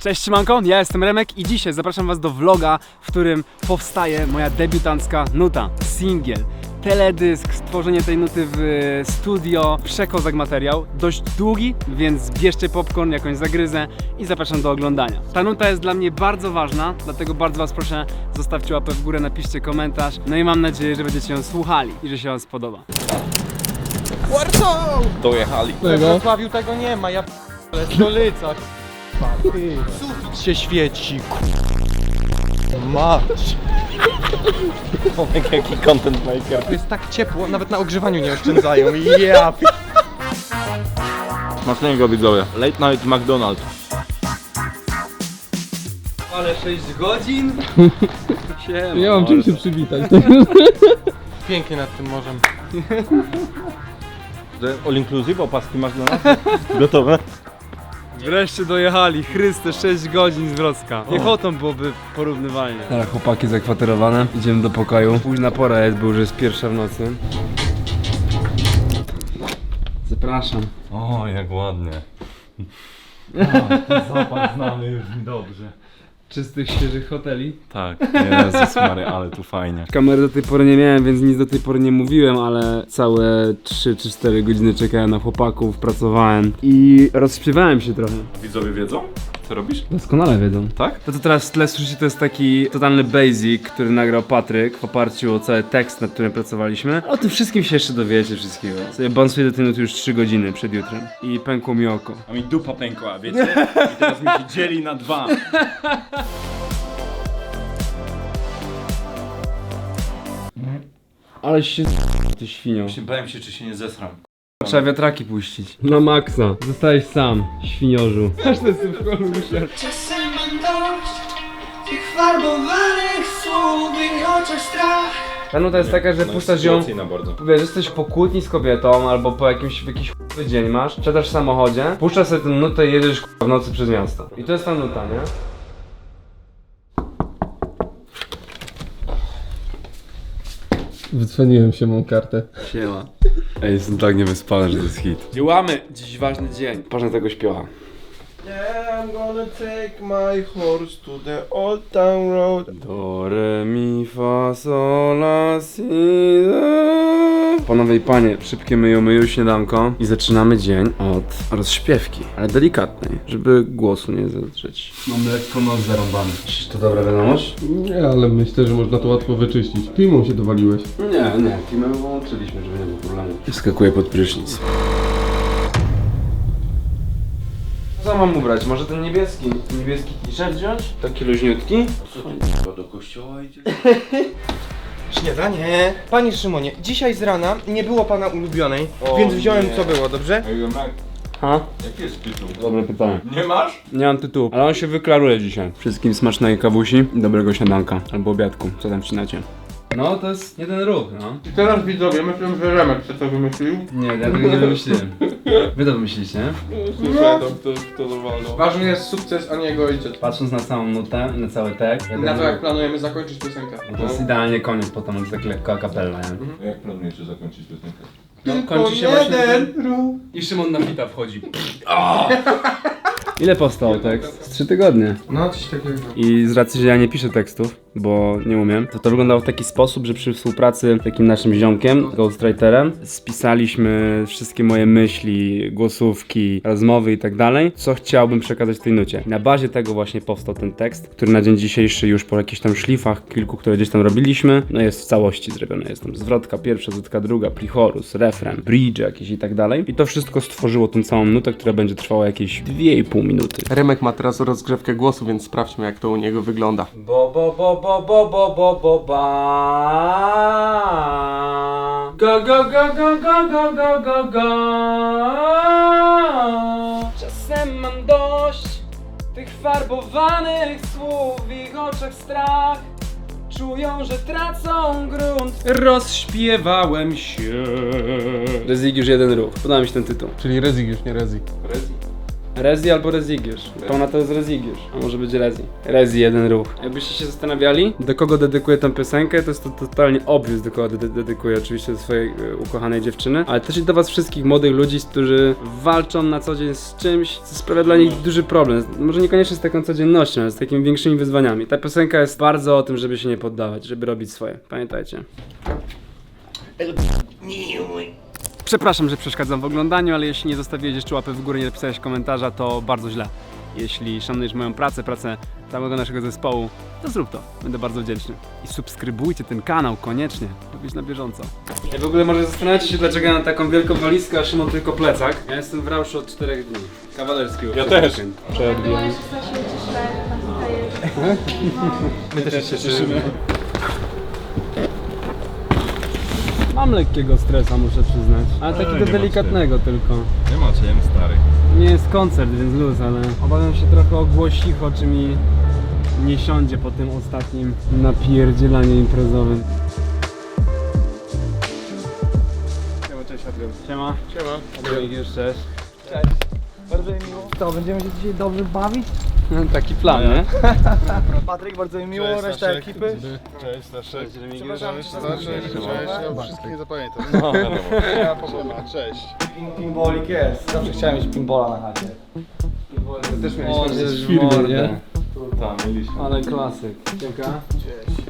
Cześć Szymanko, ja jestem Remek i dzisiaj zapraszam Was do vloga, w którym powstaje moja debiutancka nuta, singiel. Teledysk, stworzenie tej nuty w e, studio, przekozak materiał, dość długi, więc bierzcie popcorn, jakąś zagryzę i zapraszam do oglądania. Ta nuta jest dla mnie bardzo ważna, dlatego bardzo Was proszę, zostawcie łapę w górę, napiszcie komentarz, no i mam nadzieję, że będziecie ją słuchali i że się Wam spodoba. Warsaw! Dojechali. We Wrocławiu tego nie ma, ja ale stolica. Ty. Się świeci. Mać. Tomek, jaki content maker. Jest tak ciepło, nawet na ogrzewaniu nie oszczędzają. Ja pi- Smacznego widzowie. Late night McDonald's. Ale 6 godzin? Siema. Ja mam czym się przywitać. Pięknie nad tym morzem. All inclusive, opaski McDonald's. Gotowe? Wreszcie dojechali, Chryste, 6 godzin z Wrocka. Piechotą byłoby porównywalnie. Teraz chłopaki zakwaterowane, idziemy do pokoju. Późna pora jest, bo już jest pierwsza w nocy. Zapraszam. O, jak ładnie. Zapach znany już mi dobrze. Czystych, świeżych hoteli. Tak, Jezus Mary, ale tu fajnie. Kamery do tej pory nie miałem, więc nic do tej pory nie mówiłem, ale całe 3 czy 4 godziny czekałem na chłopaków, pracowałem i rozśpiewałem się trochę. Widzowie wiedzą, co robisz? Doskonale wiedzą. Tak? To co teraz w tle słyszycie to jest taki totalny basic, który nagrał Patryk w oparciu o cały tekst, nad którym pracowaliśmy. O tym wszystkim się jeszcze dowiecie wszystkiego. Sobie bonsuję do tej nuty już 3 godziny przed jutrem i pękło mi oko. A mi dupa pękła, wiecie? I teraz mi się dzieli na dwa. Ale się z- ty świnią. Właśnie bałem się, czy się nie zesram. Trzeba wiatraki puścić. Na maksa. Zostałeś sam, świniorzu. Aż ten w szkolu usiadł. Czasem mam dość tych farbowanych słów i oczach strach Ta nuta jest taka, że puszczasz ją na bardzo. Wiesz, jesteś po kłótni z kobietą albo po jakimś jakiś chujowy dzień masz, siadasz w samochodzie, puszczasz sobie tę nutę i jedziesz k***a, w nocy przez miasto. I to jest ta nuta, nie? Wydzwoniłem się, mam kartę. Siema. Ej, jestem tak niewyspany, że to jest hit. Działamy! Dziś ważny dzień. Patrz na tego śpiewa. Yeah, I'm gonna take my horse to the old town road. Do, re, mi, fa, sol, la, si, do. Panowie i panie, szybkie myju, myju śniadanko i zaczynamy dzień od rozśpiewki, ale delikatnej, żeby głosu nie zadrzeć. Mam lekko nos zarąbany. Czy to dobra wiadomość? Nie, ale myślę, że można to łatwo wyczyścić. Filmą się dowaliłeś. Nie, nie, teamem wyłączyliśmy, żeby nie było problemu. Wskakuję pod prysznic. Co mam ubrać? Może ten niebieski? Niebieski t-shirt wziąć? Taki luźniutki? do kościoła idzie? Śniadanie. Panie Szymonie, dzisiaj z rana nie było pana ulubionej, O więc wziąłem nie. co było, dobrze? Ej, Ha? jaki jest tytuł? Dobre pytanie. Nie masz? Nie mam tytułu, ale on się wyklaruje dzisiaj. Wszystkim smacznej kawusi i dobrego śniadanka. Albo obiadku, co tam wcinacie. No, to jest jeden ruch, no. I teraz widzowie, myślę, że Remek się to wymyślił. Nie, ja tego nie wymyśliłem. Wy to wymyślicie, nie? Słyszałem, to, to normalno. Ważny jest sukces, a nie jego ojciec. Patrząc na całą nutę, na cały tekst. Na to jak planujemy zakończyć piosenkę. To jest idealnie koniec, potem jest tak lekko a kapella, nie? Jak planujecie zakończyć piosenkę? No, Tylko kończy się jeden właśnie... ruch. I Szymon na fita wchodzi. Ile powstał tekst? Z trzy tygodnie. No, coś takiego. I z racji, że ja nie piszę tekstów, bo nie umiem, to to wyglądało w taki sposób, że przy współpracy z takim naszym ziomkiem, ghostwriterem, spisaliśmy wszystkie moje myśli, głosówki, rozmowy i tak dalej, co chciałbym przekazać w tej nucie. Na bazie tego właśnie powstał ten tekst, który na dzień dzisiejszy już po jakichś tam szlifach, kilku, które gdzieś tam robiliśmy, no jest w całości zrobiony. Jest tam zwrotka pierwsza, zwrotka druga, plichorus, refren, bridge jakiś i tak dalej. I to wszystko stworzyło tą całą nutę, która będzie trwała jakieś 2,5 minuty. Remek ma teraz rozgrzewkę głosu, więc sprawdźmy jak to u niego wygląda. Bo bo bo bo bo bo bo bo ba. Go go go go go go go go go. Czasem mam dość tych farbowanych słów w ich oczach strach. Czują, że tracą grunt. Rozśpiewałem się. Rezik już jeden ruch, podoba mi się ten tytuł. Czyli Rezik już nie Rezik. Rezi albo Rezigiusz. Pełna to jest Rezigiusz, a może być Rezi. Rezi, jeden ruch. Jakbyście się zastanawiali, do kogo dedykuję tę piosenkę, to jest to totalnie obvious, do kogo dedy- dedykuję. Oczywiście do swojej e, ukochanej dziewczyny, ale też i do was wszystkich młodych ludzi, którzy walczą na co dzień z czymś, co sprawia dla nich duży problem. Może niekoniecznie z taką codziennością, ale z takimi większymi wyzwaniami. Ta piosenka jest bardzo o tym, żeby się nie poddawać, żeby robić swoje. Pamiętajcie. Przepraszam, że przeszkadzam w oglądaniu, ale jeśli nie zostawiłeś jeszcze łapy w górę, nie napisałeś komentarza, to bardzo źle. Jeśli szanujesz moją pracę, pracę całego naszego zespołu, to zrób to. Będę bardzo wdzięczny. I subskrybujcie ten kanał koniecznie, żeby być na bieżąco. I w ogóle może zastanawiacie się, dlaczego ja mam taką wielką walizkę, a Szymon tylko plecak. Ja jestem w rauszu od 4 dni. Kawalerskiego. Ja też. Przeodbijam. My też się cieszymy. Mam lekkiego stresa, muszę przyznać. Ale takiego delikatnego tylko. Nie macie, jem stary. Nie jest koncert, więc luz, ale obawiam się trochę o głosicho, czy mi nie siądzie po tym ostatnim napierdzielaniu imprezowym. Siema, cześć Adrian. Siema. Siema. Adrian, już cześć. Bardzo mi miło. To, będziemy się dzisiaj dobrze bawić? Taki plan, nie? Patryk, bardzo mi miło, Cześć, reszta Staszek. ekipy. Cześć, Staszek. Przepraszam, Cześć, cześć, cześć. Ja wszystkich nie zapamiętam. No, Ja pogoda. Cześć. Pin, pinballik jest. Zawsze chciałem mieć pinballa na chacie. Też O, mieliśmy mordę. nie? Tam, mieliśmy. Ale klasyk. Dzięka. Cześć.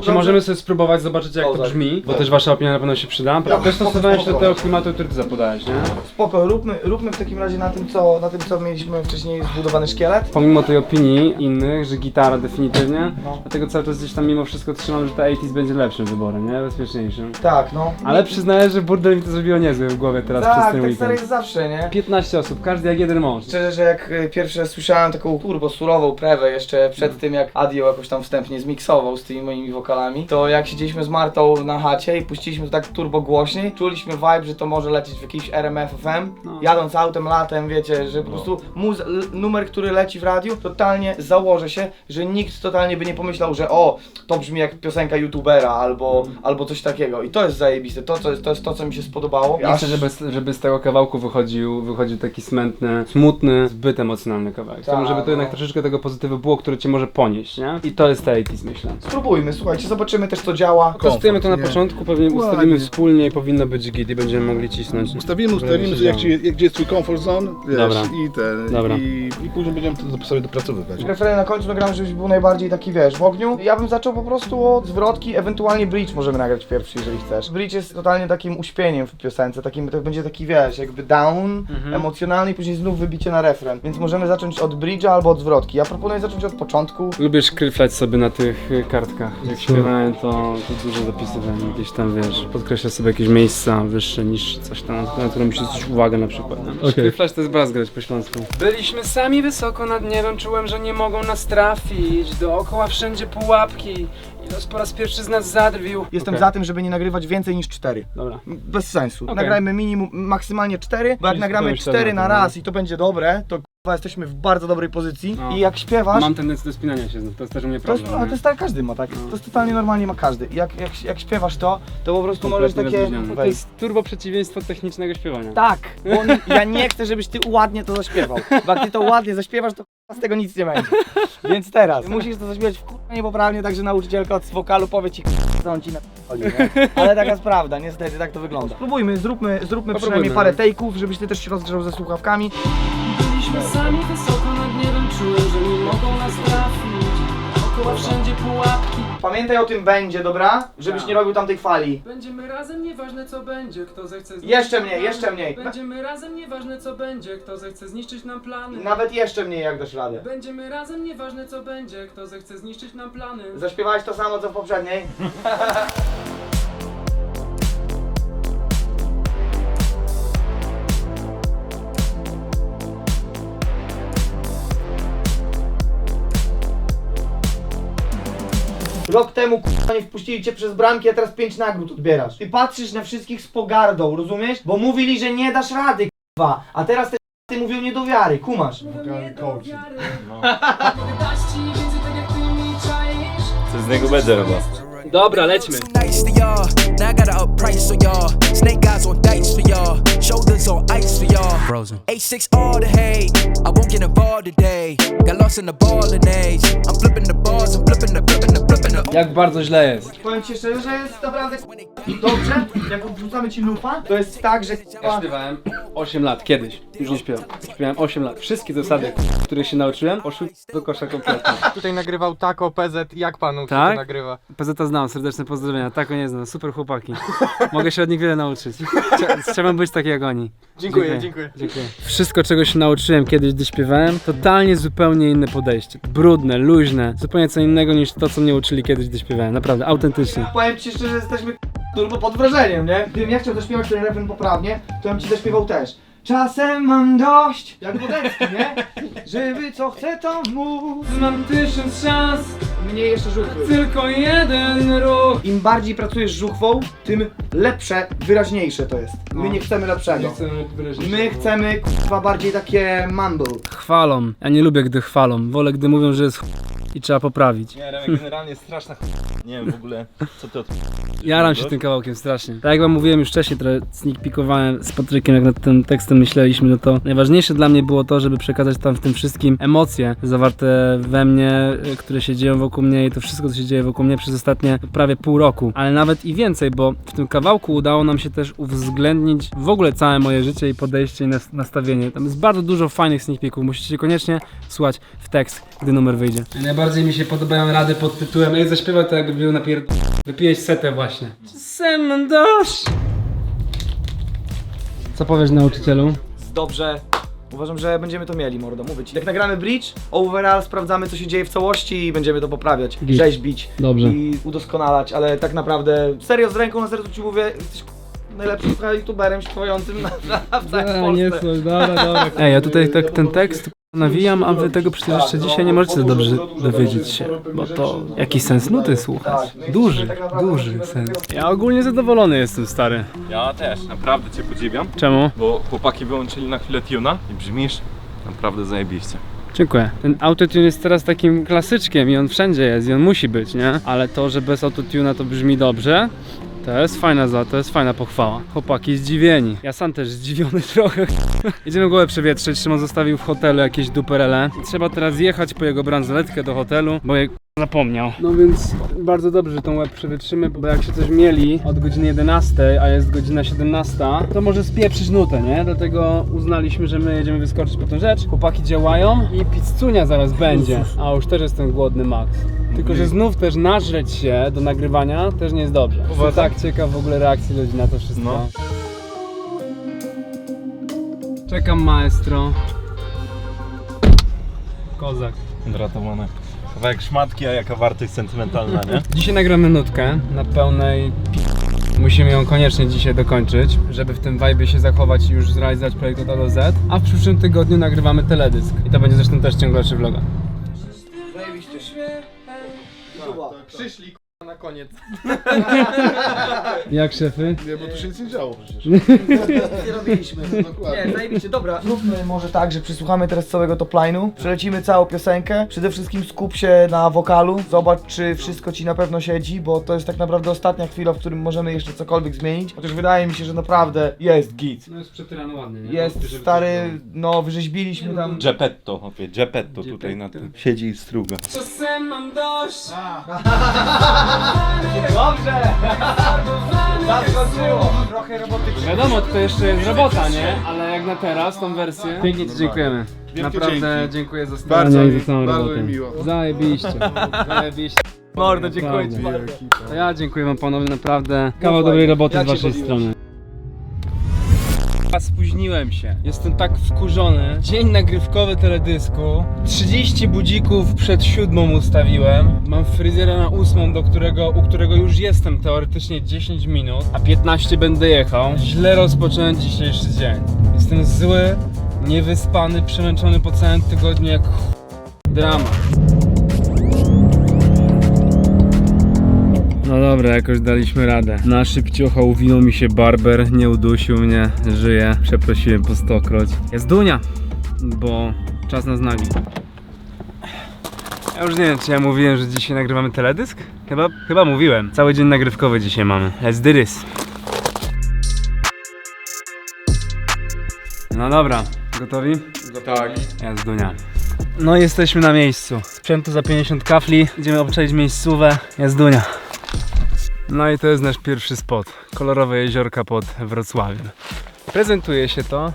Czy możemy sobie spróbować zobaczyć jak to brzmi? Bo też wasza opinia na pewno się przyda. Dostosowałem się do tego klimatu, który ty zapodałeś, nie? Spoko, róbmy, róbmy w takim razie na tym, co, na tym, co mieliśmy wcześniej zbudowany szkielet. Pomimo tej opinii innych, że gitara definitywnie, No. dlatego cały czas gdzieś tam mimo wszystko trzymam, że ta 80s będzie lepszym wyborem, nie? Bezpieczniejszym. Tak, no. Ale przyznaję, że burdel mi to zrobiło niezły w głowie teraz przez Tak, ten tak stary weekend. jest zawsze, nie? 15 osób, każdy jak jeden mąż. Szczerze, że jak y, pierwszy raz słyszałem taką turbo surową prewę jeszcze przed tym jak Adio jakoś tam wstępnie zmiksował z tymi moimi wokalami, to jak siedzieliśmy z Martą na chacie i puściliśmy to tak turbo głośniej, czuliśmy vibe, że to może lecieć w jakiś RMF FM, No. jadąc autem latem, wiecie, że po prostu muz l- numer, który leci w radiu, totalnie założę się, że nikt totalnie by nie pomyślał, że o, to brzmi jak piosenka youtubera albo, albo coś takiego i to jest zajebiste, to, to, jest, to jest to, co mi się spodobało. Nie chcę, żeby, żeby z tego kawałku wychodził, wychodził taki smętny, smutny, zbyt emocjonalny kawałek. Chciałbym, Tak, żeby to jednak no. troszeczkę tego pozytywu było, które cię może ponieść, nie? I to jest ta 80s, myślę. Spróbujmy, słuchajcie, zobaczymy też co działa. Testujemy to na nie? początku, pewnie ustawimy wspólnie i powinno być git i będziemy mogli cisnąć. Ustawimy, ustawimy, że jak ci, jak, gdzie jest twój comfort zone, wiesz, Dobra. i ten, Dobra. I, i później będziemy to sobie dopracowywać. Refren na końcu nagramy, żebyś był najbardziej taki, wiesz, w ogniu. Ja bym zaczął po prostu od zwrotki, ewentualnie bridge możemy nagrać pierwszy, jeżeli chcesz. Bridge jest totalnie takim uśpieniem w piosence, takim, to będzie taki, wiesz, jakby down, emocjonalny i później znów wybicie na refren. Więc możemy zacząć od bridge'a albo od zwrotki. Ja proponuję zacząć od początku. Lubię szkryflać sobie na tych y, kartkach. Jak śpiewałem, to, to dużo zapisywałem. Jakieś tam, wiesz, podkreślę sobie jakieś miejsca wyższe, niższe, coś tam, na które musisz zwrócić uwagę na przykład. Okej. Szkryflać to jest braz grać po śląsku. Byliśmy sami wysoko nad niebem, czułem, że nie mogą nas trafić. Dookoła wszędzie pułapki. I los po raz pierwszy z nas zadrwił. Jestem Okej. za tym, żeby nie nagrywać więcej niż cztery. Dobra. Bez sensu. Okej. Nagrajmy minimum, maksymalnie cztery, bo jak Czyli nagramy cztery na raz i to będzie dobre, to jesteśmy w bardzo dobrej pozycji. No. I jak śpiewasz, Mam tendencję do spinania się znów, to jest też u mnie To jest, problem. ale to jest tak, każdy ma tak. No. To jest totalnie normalnie ma każdy. I Jak, jak, jak śpiewasz to, to po prostu możesz Kompletnie takie. rozluźniony. To jest turbo przeciwieństwo technicznego śpiewania. Tak, bo on, ja nie chcę, żebyś ty ładnie to zaśpiewał. Bo jak ty to ładnie zaśpiewasz, to z tego nic nie będzie. Więc teraz musisz to zaśpiewać w k***a niepoprawnie, tak że nauczycielka od wokalu powie ci co on ci na nie? Ale taka jest prawda, niestety tak to wygląda. Spróbujmy, zróbmy, zróbmy przynajmniej no. parę take'ów, żebyś ty też się rozgrzał ze słuchawkami. Byliśmy sami wysoko nad niebem, czułem, że nie mogą nas trafić. Dookoła wszędzie pułapki. Pamiętaj o tym będzie, dobra? Żebyś nie robił tamtej fali. Będziemy razem, nieważne co będzie, kto zechce zniszczyć Jeszcze nam mniej, plany. jeszcze mniej. Będziemy razem, nieważne co będzie, kto zechce zniszczyć nam plany. Nawet jeszcze mniej jak dasz radę. Będziemy razem, nieważne co będzie, kto zechce zniszczyć nam plany. Zaśpiewałeś to samo co w poprzedniej. Rok temu k***a nie wpuścili cię przez bramki, a teraz pięć nagród odbierasz. Ty patrzysz na wszystkich z pogardą, rozumiesz? Bo mówili, że nie dasz rady, k***a, a teraz te ty mówią nie do wiary, kumasz. Mogę dać ci więcej tak. To z niego będzie chyba. Dobra, lećmy. Too nice to y'all. Now I gotta up price on y'all. Snake eyes on dice for y'all. Shoulders on ice for y'all. Frozen. A6 all the hate. I won't get involved today. Got lost in the ball and age. I'm flipping the bars. I'm flipping the flipping the flipping the. Jak bardzo źle jest. Powiem ci szczerze, że jest naprawdę dobrze. Jak wrzucamy ci lupa, to jest tak, że Ja śpiewałem 8 lat, kiedyś. Już nie śpiewam. Śpiewałem 8 lat. Wszystkie zasady, których się nauczyłem, poszły do kosza kompletnie. Tutaj nagrywał Tako PZ, jak panu Tak? to nagrywa? PZ znam, serdeczne pozdrowienia. Tak nie znam, super chłopaki. Mogę się od nich wiele nauczyć. Chcia- Chciałbym być taki Dziękuję, dziękuję. Dziękuję. Wszystko, czego się nauczyłem kiedyś, gdy śpiewałem, totalnie zupełnie inne podejście. Brudne, luźne, zupełnie co innego niż to, co mnie uczyli kiedyś, gdy śpiewałem. Naprawdę, autentycznie. powiem ci szczerze, że jesteśmy turbo pod wrażeniem, nie? Gdybym ja chciał zaśpiewać ten refren poprawnie, to bym ci zaśpiewał też. Czasem mam dość, jak Wodecki, nie? Żeby co chcę to mów. Mam tysiąc szans, Mniej jeszcze żuchwy. tylko jeden ruch. Im bardziej pracujesz z żuchwą, tym lepsze, wyraźniejsze to jest. My No. nie chcemy lepszego. chcemy wyrazić. My chcemy kurwa bardziej takie mumble. Chwalą. Ja nie lubię, gdy chwalą. Wolę, gdy mówią, że jest ch... i trzeba poprawić. Nie, Remek, generalnie straszna ch... Nie wiem w ogóle, co ty od... Jaram się tym kawałkiem strasznie. Tak jak wam mówiłem już wcześniej, trochę sneak peekowałem z Patrykiem, jak nad tym tekstem myśleliśmy, no to najważniejsze dla mnie było to, żeby przekazać tam w tym wszystkim emocje zawarte we mnie, y, które się dzieją wokół mnie i to wszystko, co się dzieje wokół mnie przez ostatnie prawie pół roku. Ale nawet i więcej, bo w tym kawałku udało nam się też uwzględnić w ogóle całe moje życie i podejście i nas- nastawienie. Tam jest bardzo dużo fajnych sneak peeków, musicie koniecznie słuchać w tekst, gdy numer wyjdzie. Najbardziej mi się podobają rady pod tytułem, jak zaśpiewa to jakby był napierd... Wypiłeś setę właśnie. Dość. Co powiesz nauczycielu? Dobrze. Uważam, że będziemy to mieli, mordo, mówię ci. Jak nagramy bridge, overall sprawdzamy co się dzieje w całości i będziemy to poprawiać, Git. rzeźbić Dobrze. i udoskonalać, ale tak naprawdę serio z ręką na sercu ci mówię, jesteś najlepszym youtuberem śpiewającym na, na, w całej Polsce. dobra, dobra. Ej, ja tutaj tak ten tekst nawijam, a wy tego przecież jeszcze dzisiaj nie możecie dobrze dowiedzieć się, bo to jakiś sens nuty słuchać. Duży, duży sens. Ja ogólnie zadowolony jestem, stary. Ja też, naprawdę cię podziwiam, Czemu? bo chłopaki wyłączyli na chwilę tuna i brzmisz naprawdę zajebiście. Dziękuję. Ten autotune jest teraz takim klasyczkiem i on wszędzie jest i on musi być, nie? Ale to, że bez autotuna to brzmi dobrze, to jest fajna za, to jest fajna pochwała. Chłopaki zdziwieni. Ja sam też zdziwiony trochę. Idziemy głowę przewietrzyć. Szymon zostawił w hotelu jakieś duperele. Trzeba teraz jechać po jego bransoletkę do hotelu, bo zapomniał. No więc bardzo dobrze, że tą łeb przewietrzymy, bo jak się coś mieli od godziny 11, a jest godzina 17, to może spieprzyć nutę, nie? Dlatego uznaliśmy, że my jedziemy wyskoczyć po tę rzecz. Chłopaki działają i pizzunia zaraz będzie. A już też jestem głodny max. Tylko, że znów też nażreć się do nagrywania też nie jest dobrze. Jestem tak ciekaw w ogóle reakcji ludzi na to wszystko. No. Czekam maestro. Kozak. Dratowane. Kawałek szmatki, a jaka wartość sentymentalna, nie? Dzisiaj nagramy nutkę na pełnej pi... Musimy ją koniecznie dzisiaj dokończyć, żeby w tym vibe się zachować i już zrealizować projekt od A do Z. A w przyszłym tygodniu nagrywamy teledysk. I to będzie zresztą też ciągłszy vloga. Przyszli k***a, na koniec. Jak szefy? Nie, bo tu się nic nie działo przecież. Nie robiliśmy. Nie, zajebiście, dobra. Zróbmy może tak, że przysłuchamy teraz całego topline'u, przelecimy całą piosenkę, przede wszystkim skup się na wokalu, zobacz czy wszystko ci na pewno siedzi, bo to jest tak naprawdę ostatnia chwila, w którym możemy jeszcze cokolwiek zmienić, chociaż wydaje mi się, że naprawdę jest git. No jest przetyrany ładnie, nie? Jest stary, no wyrzeźbiliśmy tam... Geppetto, chłopie, Geppetto tutaj na tym. Siedzi i struga. Czasem mam dość. Dobrze! Zaskoczyło! Trochę robotycznie. Wiadomo, to jeszcze jest robota, nie? Ale jak na teraz, tą wersję. Pięknie Ci dziękujemy. Naprawdę dzięki. dziękuję za Bardzo staranie i mi- za całą bardzo robotę. mi miło. Zajebiście. Zajebiście. Mordo, dziękuję ci bardzo. To ja dziękuję wam panowie, naprawdę. Kawał dobrej roboty z waszej bawiłeś? Spóźniłem się. Jestem tak wkurzony. Dzień nagrywkowy teledysku. 30 budzików przed siódmą ustawiłem. Mam fryzjera na ósmą, do którego, u którego już jestem teoretycznie 10 minut, a 15 będę jechał. Źle rozpocząłem dzisiejszy dzień. Jestem zły, niewyspany, przemęczony po całym tygodniu jak ch... dramat. No dobra, jakoś daliśmy radę. Na szybciocha uwinął mi się barber, nie udusił mnie, żyje. Przeprosiłem po stokroć. Jest Dunia, bo czas na znagi. Ja już nie wiem, czy ja mówiłem, że dzisiaj nagrywamy teledysk? Chyba, chyba mówiłem. Cały dzień nagrywkowy dzisiaj mamy. Let's do this. No dobra, gotowi? Tak. Jest Dunia. No jesteśmy na miejscu. Sprzętu za 50 kafli. Idziemy obczaić miejscówę. Jest Dunia. No i to jest nasz pierwszy spot. Kolorowe jeziorka pod Wrocławiem. Prezentuje się to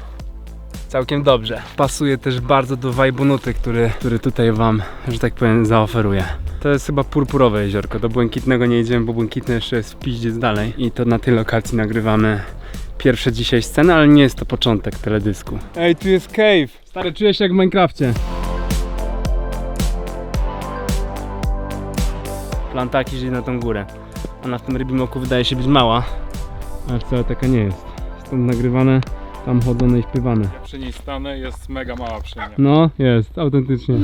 całkiem dobrze. Pasuje też bardzo do vibe'u nuty, który, który tutaj wam, że tak powiem, zaoferuję. To jest chyba purpurowe jeziorko. Do błękitnego nie idziemy, bo błękitne jeszcze jest w piździec dalej. I to na tej lokacji nagrywamy pierwsze dzisiaj sceny, ale nie jest to początek teledysku. Ej, tu jest cave. Stary, czuję się jak w Minecrafcie. Plantaki żyje na tą górę. Ona w tym rybim oku wydaje się być mała, ale wcale taka nie jest. Stąd nagrywane, tam chodzone i śpiewane. Przy niej stanę, jest mega mała przy mnie. No, jest, autentycznie.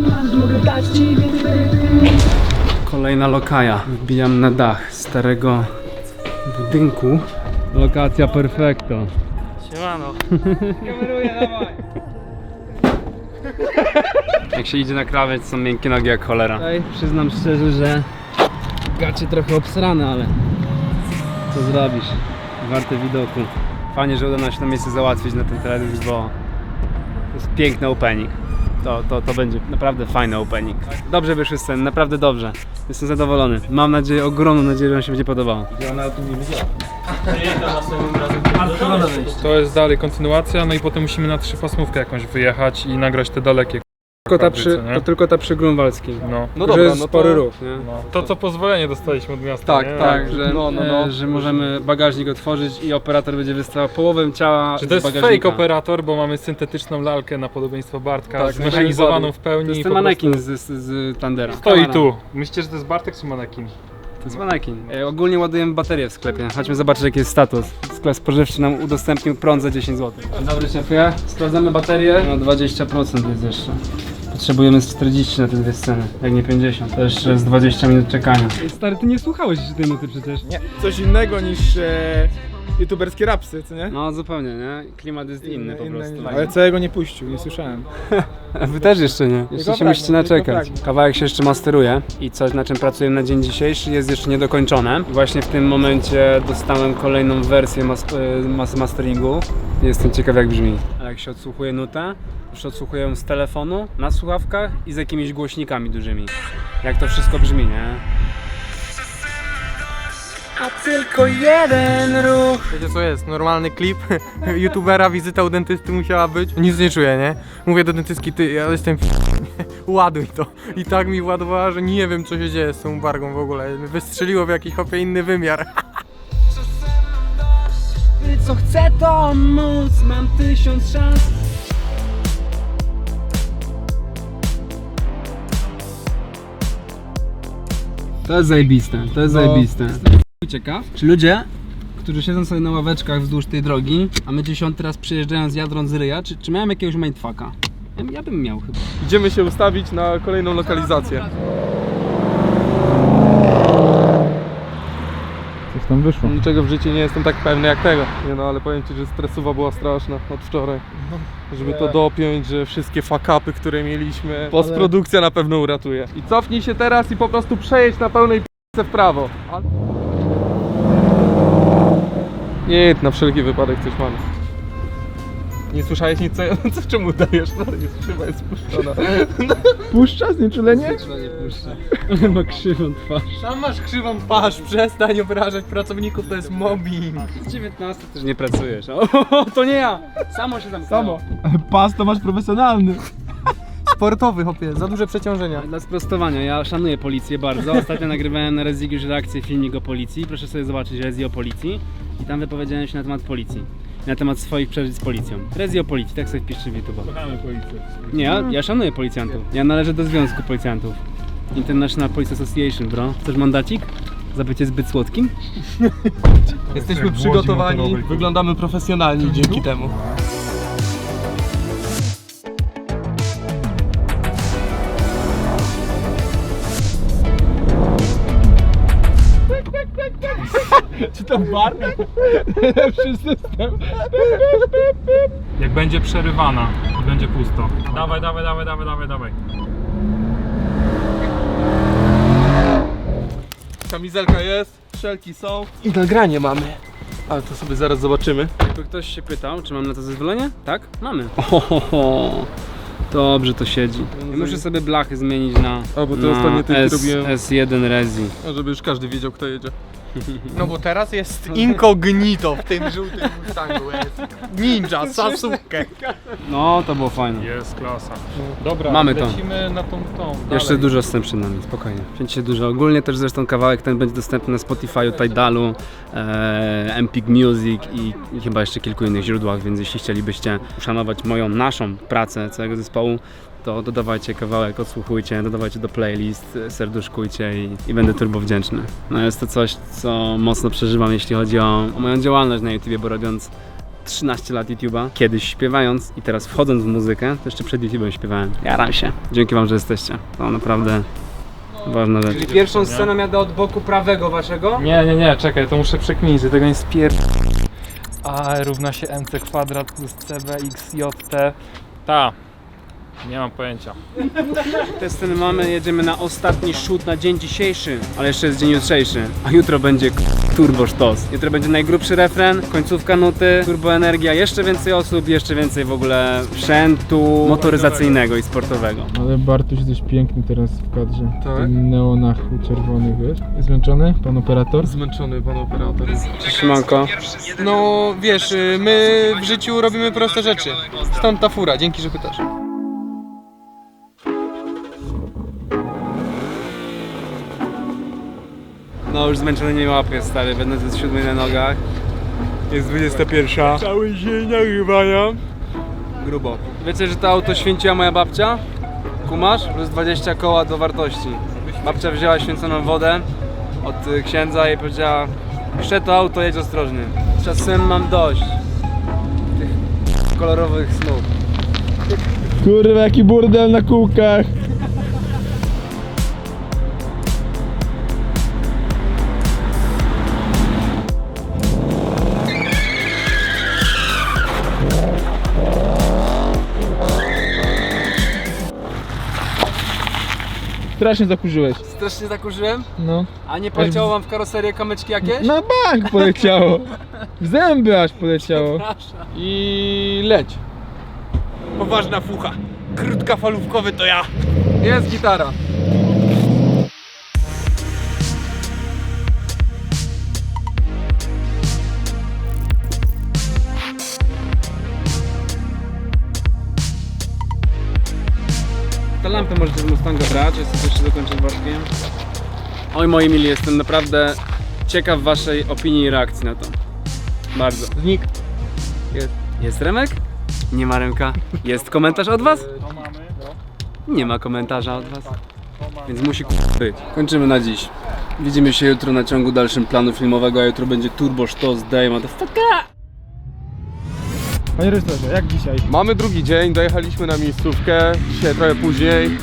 Kolejna lokaja. Wbijam na dach starego budynku. Lokacja perfekto. Siemano. Kameruję, dawaj. Jak się idzie na krawiec, są miękkie nogi jak cholera. Tutaj przyznam szczerze, że gacie trochę obsrane, ale co zrobisz? Warte widoku. Fajnie, że uda nam się to miejsce załatwić na ten teledysk, bo to jest piękny opening. To, to, to będzie naprawdę fajny opening. Dobrze wyszły sceny, naprawdę dobrze. Jestem zadowolony. Mam nadzieję, ogromną nadzieję, że Wam się będzie podobało. To jest dalej kontynuacja, no i potem musimy na trzypasmówkę jakąś wyjechać i nagrać te dalekie Tylko ta, przy- to tylko ta przy Grunwaldzkiej. No. No że dobra, jest no spory to... ruch, nie? no. To co pozwolenie dostaliśmy od miasta, Tak, nie? tak. że, No, no, no. E, że możemy bagażnik otworzyć i operator będzie wystawał połowę ciała Czy z to jest bagażnika. fake operator, bo mamy syntetyczną lalkę na podobieństwo Bartka, Tak, zmechanizowaną w pełni. To jest i ten po manekin z, z, z Tandera. Stoi tu. Myślicie, że to jest Bartek czy manekin? To jest manekin. E, ogólnie ładujemy baterię w sklepie. Chodźmy zobaczyć jaki jest status. Sklep spożywczy nam udostępnił prąd za 10 zł. Dzień dobry szefie. Sprawdzamy baterię. No 20% jest jeszcze. Potrzebujemy z 40 na te dwie sceny, jak nie 50. To jeszcze jest 20 minut czekania. Stary, ty nie słuchałeś tej nuty przecież. Nie, coś innego niż e, youtuberskie rapsy, co nie? No zupełnie, nie? Klimat jest inny po prostu. Ale całego nie puścił, nie słyszałem. Wy też jeszcze nie. Jeszcze się fragment, musicie tylko naczekać. Kawałek się jeszcze masteruje i coś na czym pracujemy na dzień dzisiejszy jest jeszcze niedokończone. I właśnie w tym momencie dostałem kolejną wersję mas e, mas masteringu. Jestem ciekaw jak brzmi. Ale jak się odsłuchuje nutę, już odsłuchuję ją z telefonu, na słuchawkach i z jakimiś głośnikami dużymi. Jak to wszystko brzmi, nie? A tylko jeden ruch. Wiecie co jest? Normalny klip youtubera, wizyta u dentysty musiała być. Nic nie czuję, nie? Mówię do dentystki, ty, ja jestem ładuj to. I tak mi ładowała, że nie wiem co się dzieje z tą bargą w ogóle. Wystrzeliło w jakiś hopie inny wymiar. Co chcę to móc, mam tysiąc szans. To jest zajebiste, to jest No. zajebiste. Ciekaw, czy ludzie, którzy siedzą sobie na ławeczkach wzdłuż tej drogi, a my dziesiąty raz przyjeżdżając jadrąc z ryja, czy, czy miałem jakiegoś mindfucka? Ja, ja bym miał chyba. Idziemy się ustawić na kolejną lokalizację. Coś tam wyszło. Niczego w życiu nie jestem tak pewny jak tego. Nie no, ale powiem Ci, że stresowa była straszna od wczoraj. Żeby to dopiąć, że wszystkie fuck-upy, które mieliśmy, postprodukcja na pewno uratuje. I cofnij się teraz i po prostu przejedź na pełnej p***ce w prawo. Nie, na wszelki wypadek coś mamy. Nie słyszałeś nic, co, co czemu dajesz? No, jest, chyba jest spuszczona. Puszcza znieczulenie? nie puszczę. Ma krzywą twarz. Sam masz krzywą twarz, przestań obrażać pracowników, to jest mobbing. Z 19 też nie pracujesz. O, to nie ja! Samo się tam Samo. Pas to masz profesjonalny. Sportowy, hopie, za duże przeciążenia. Dla sprostowania, ja szanuję policję bardzo. Ostatnio nagrywałem na Rezig już reakcję filmik o policji. Proszę sobie zobaczyć Rezi o policji. I tam wypowiedziałem się na temat policji. Na temat swoich przeżyć z policją. Rezi o policji, tak sobie wpiszcie w YouTube. Kochamy policję. Nie, ja, ja szanuję policjantów. Ja należę do Związku Policjantów. International Police Association, bro. Chcesz mandacik? Za bycie zbyt słodkim? Jesteśmy przygotowani, wyglądamy profesjonalni dzięki temu. To bar? Lepszy system. Jak będzie przerywana, to będzie pusto. Dawaj, dawaj, dawaj, dawaj, dawaj, dawaj. kamizelka jest, szelki są i nagranie mamy. Ale to sobie zaraz zobaczymy. Jakby ktoś się pytał, czy mam na to zezwolenie? Tak? Mamy. Ohoho. Dobrze to siedzi. Ja muszę sobie blachy zmienić na, A, bo to na ostatnio tylko S, robiłem. S1 Rezi. A żeby już każdy wiedział kto jedzie. No bo teraz jest incognito w tym żółtym Mustangu. Jest ninja, Sasuke. No, to było fajne. Jest klasa. Dobra, Mamy to. lecimy na tą tą. Jeszcze dużo scen przed nami, spokojnie. Święcie dużo. Ogólnie też zresztą kawałek ten będzie dostępny na Spotify'u, Tidalu, e, Empik Music i, i chyba jeszcze kilku innych źródłach, więc jeśli chcielibyście uszanować moją, naszą pracę całego zespołu, to dodawajcie kawałek, odsłuchujcie, dodawajcie do playlist, serduszkujcie i, i będę turbo wdzięczny. No jest to coś, co mocno przeżywam, jeśli chodzi o, o moją działalność na YouTubie, bo robiąc 13 lat YouTube'a, kiedyś śpiewając i teraz wchodząc w muzykę, to jeszcze przed YouTube'em śpiewałem. Jaram się. Dzięki wam, że jesteście. To naprawdę ważna rzecz. Czyli pierwszą sceną jadę od boku prawego waszego? Nie, nie, nie, czekaj, to muszę przekminić, że tego nie spier... A równa się mc kwadrat plus cbxjt. Ta. Nie mam pojęcia. Te sceny mamy, jedziemy na ostatni shoot na dzień dzisiejszy, ale jeszcze jest dzień jutrzejszy, a jutro będzie k- turbo sztos. Jutro będzie najgrubszy refren, końcówka nuty, turbo energia, jeszcze więcej osób, jeszcze więcej w ogóle sprzętu motoryzacyjnego i sportowego. Ale Bartuś dość piękny teraz w kadrze. Tak? Tym neonach czerwonych, wiesz? Zmęczony? Pan operator? Zmęczony pan operator. Szymanko. No wiesz, y, my w życiu robimy proste rzeczy. Stąd ta fura, dzięki, że pytasz. No już zmęczony nie łapie stary, będę z siódmej na nogach. Jest 21. Cały dzień nagrywania. Grubo. Wiecie, że to auto święciła moja babcia? Kumasz? Plus 20 koła do wartości. Babcia wzięła święconą wodę od y, księdza i powiedziała Jeszcze to auto, jedź ostrożnie. Czasem mam dość tych kolorowych snów. Kurwa, jaki burdel na kółkach! Strasznie zakurzyłeś. Strasznie zakurzyłem? No. A nie poleciało wam w karoserię kamyczki jakieś? Na bank poleciało. W zęby aż poleciało. I leć. Poważna fucha. Krótkafalówkowy to ja. Jest gitara. Lampy możecie z Mustanga brać, ja sobie jeszcze dokończę. Oj moi mili, jestem naprawdę ciekaw waszej opinii i reakcji na to. Bardzo. Znik. Jest Remek? Nie ma Remka. Jest komentarz od was? Nie ma komentarza od was. Więc musi być. Kończymy na dziś. Widzimy się jutro na ciągu dalszym planu filmowego, a jutro będzie Turbo Sztos Day, motherfucker! Panie reżyserze, jak dzisiaj? Mamy drugi dzień, dojechaliśmy na miejscówkę. Dzisiaj trochę później.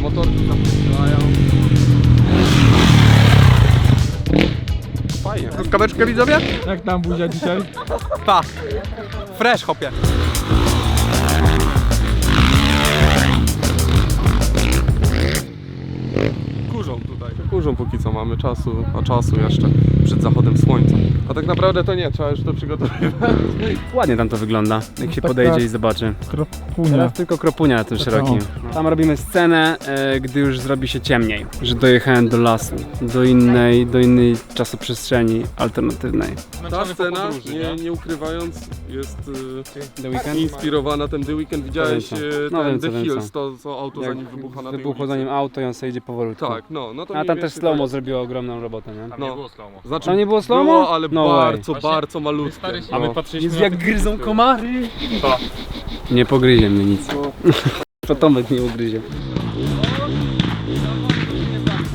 Motorki tam działają. Fajnie. Kaweczkę widzowie? Jak tam buzia dzisiaj? Pa. Fresh, hopie. Kurzą póki co mamy czasu, a czasu jeszcze przed zachodem słońca. A tak naprawdę to nie, trzeba już to przygotowywać. Ładnie tam to wygląda, jak się taka- podejdzie i zobaczy. Kropunia. Teraz tylko kropunia na tym szerokim. Tam robimy scenę, e, gdy już zrobi się ciemniej. Że dojechałem do lasu, do innej, do innej czasoprzestrzeni alternatywnej. Ta scena, nie, nie ukrywając, jest y, The Weekend? inspirowana tym The Weekend. Widziałeś. No ten wiem, co The wiem, Hills, to co auto Jak zanim na tej Wybuchło ulicy. za nim auto i on sobie idzie powolutku. Tak, no, no to A mniej tam też tak. zrobiło ogromną robotę, nie? Tam No. nie było slow-mo. Znaczy, Tam nie było slow-mo? Było, ale No way. bardzo, Właśnie- bardzo malutkie. A my No. patrzyliśmy Jest na jak gryzą komary. To. Nie pogryzie mnie nic. Potomek nie ugryzie.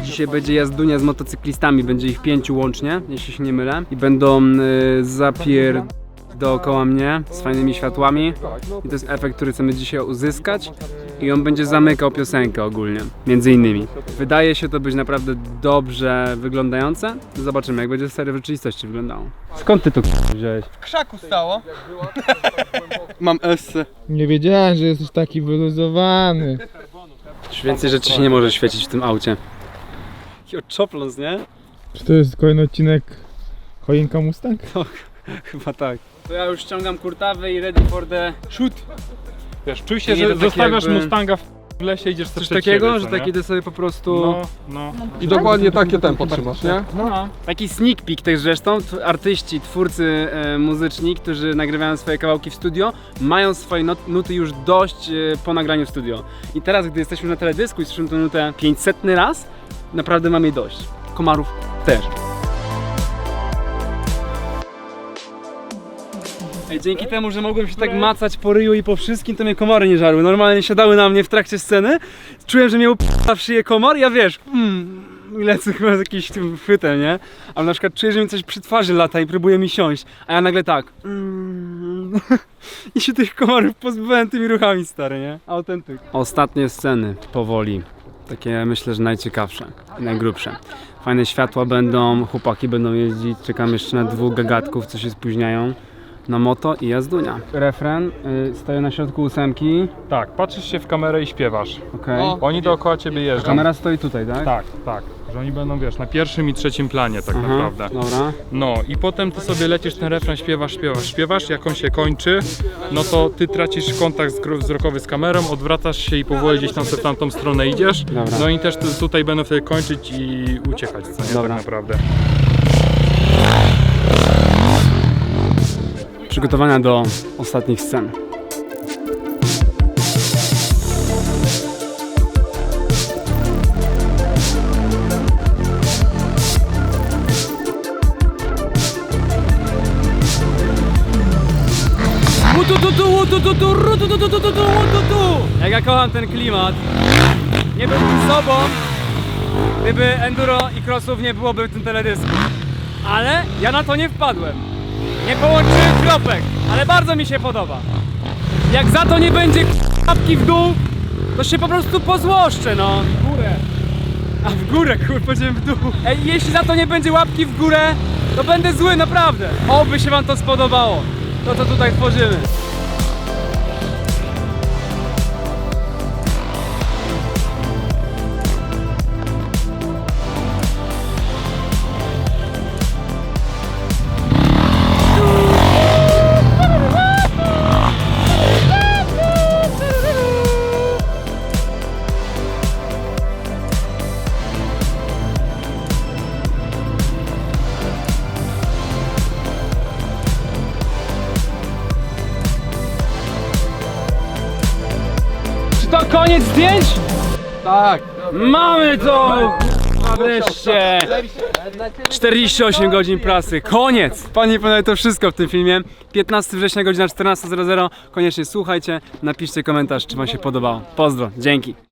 Dzisiaj będzie jazdunia z motocyklistami, będzie ich pięciu łącznie, jeśli się nie mylę. I będą y, zapier dookoła mnie z fajnymi światłami. I to jest efekt, który chcemy dzisiaj uzyskać. I on będzie zamykał piosenkę ogólnie, między innymi. Wydaje się to być naprawdę dobrze wyglądające. Zobaczymy, jak będzie serio w rzeczywistości wyglądało. Skąd ty to wziąłeś? W krzaku stało. Mam esse. Nie wiedziałem, że jesteś taki wyluzowany. Już więcej rzeczy się nie może świecić w tym aucie. Jaki oczopląs, nie? Czy to jest kolejny odcinek Choinka Mustang? Chyba tak. To ja już ściągam kurtawę i ready for the shoot. Wiesz, czuj się, Nie, że to tak zostawiasz jakby- Mustanga w lesie, idziesz coś Coś takiego, że taki ty sobie po prostu... No, no. I dokładnie takie tempo trzymasz, nie? No. Taki sneak peek też zresztą, t- artyści, twórcy e, muzyczni, którzy nagrywają swoje kawałki w studio, mają swoje not, nuty już dość e, po nagraniu w studio. I teraz, gdy jesteśmy na teledysku i słyszymy tę nutę 500 raz, naprawdę mamy jej dość. Komarów też. Ej, dzięki temu, że mogłem się tak macać po ryju i po wszystkim, to mnie komary nie żarły. Normalnie siadały na mnie w trakcie sceny. Czułem, że mnie up***a w szyję komar, ja wiesz, mm, lecę chyba z jakimś chwytem, nie? A na przykład czuję, że mi coś przy twarzy lata i próbuje mi siąść, a ja nagle tak. Mm, I się tych komarów pozbyłem tymi ruchami, stary, nie? Autentyk. Ostatnie sceny, powoli. Takie myślę, że najciekawsze i najgrubsze. Fajne światła będą, chłopaki będą jeździć, czekam jeszcze na dwóch gagatków, co się spóźniają. Na moto i jazdunia. Refren, y, stoję na środku ósemki, Tak, patrzysz się w kamerę i śpiewasz. okej. Oni dookoła ciebie jeżdżą. Kamera stoi tutaj, tak? Tak, tak. Że oni będą, wiesz, na pierwszym i trzecim planie tak Aha, naprawdę. Dobra. No i potem ty sobie lecisz ten refren, śpiewasz, śpiewasz, śpiewasz, jak on się kończy, no to ty tracisz kontakt wzrokowy z kamerą, odwracasz się i powoli gdzieś tam sobie w tamtą stronę idziesz. Dobra. No i też tu- tutaj będą wtedy kończyć i uciekać, co nie Dobra. tak naprawdę. Przygotowania do ostatnich scen. Jak ja kocham ten klimat. Nie byłbym sobą, gdyby enduro i crossów nie byłoby w tym teledysku. Ale ja na to nie wpadłem. Nie połączyłem ale bardzo mi się podoba. Jak za to nie będzie łapki w dół, to się po prostu pozłoszczę, no. W górę. A w górę, kur, powiedziałem w dół. Ej, jeśli za to nie będzie łapki w górę, to będę zły, naprawdę. Oby się wam to spodobało. To, co tutaj tworzymy. Koniec zdjęć? Tak. Mamy to! Wreszcie! 48 godzin pracy, koniec! Panie i panowie, to wszystko w tym filmie. 15 września, godzina 14.00. Koniecznie słuchajcie, napiszcie komentarz, czy wam się podobało. Pozdro, dzięki.